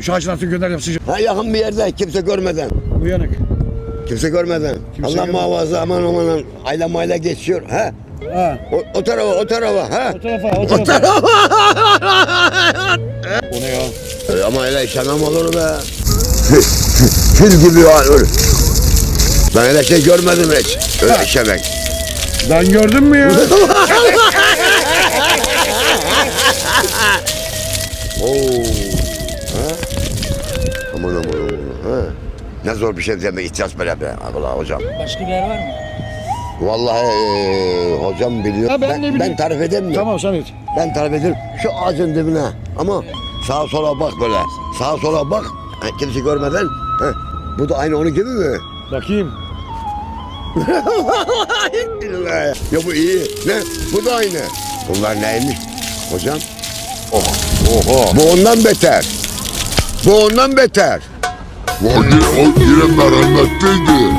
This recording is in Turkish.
Şu ağacın altını gönder yapsın. Ha yakın bir yerde kimse görmeden. Uyanık. Kimse görmeden. Kimse Allah görmeden. muhafaza aman aman aile maile geçiyor. Ha? Ha. O, o tarafa o tarafa ha? O tarafa o O tarafa. tarafa. O ne ya? Ama öyle işlemem olur be. Fil gibi öyle. Ben öyle şey görmedim hiç. Öyle işemek. Ben gördün mü ya? Oo. Aman aman aman. Ha? Ne zor bir şey demek ihtiyaç böyle be. Allah hocam. Başka bir yer var mı? Vallahi e, hocam biliyor. Ha, ben ne bileyim. tarif edeyim mi? tamam sen et. Ben tarif ederim. Şu ağacın dibine. Ama sağa sola bak böyle. Sağa sola bak. Kimse görmeden. Ha. Bu da aynı onun gibi mi? Bakayım. ya bu iyi. Ne? Bu da aynı. Bunlar neymiş? Hocam. Oh. Oho. Bu ondan beter. Bu ondan beter. O, o yine merhametliydi.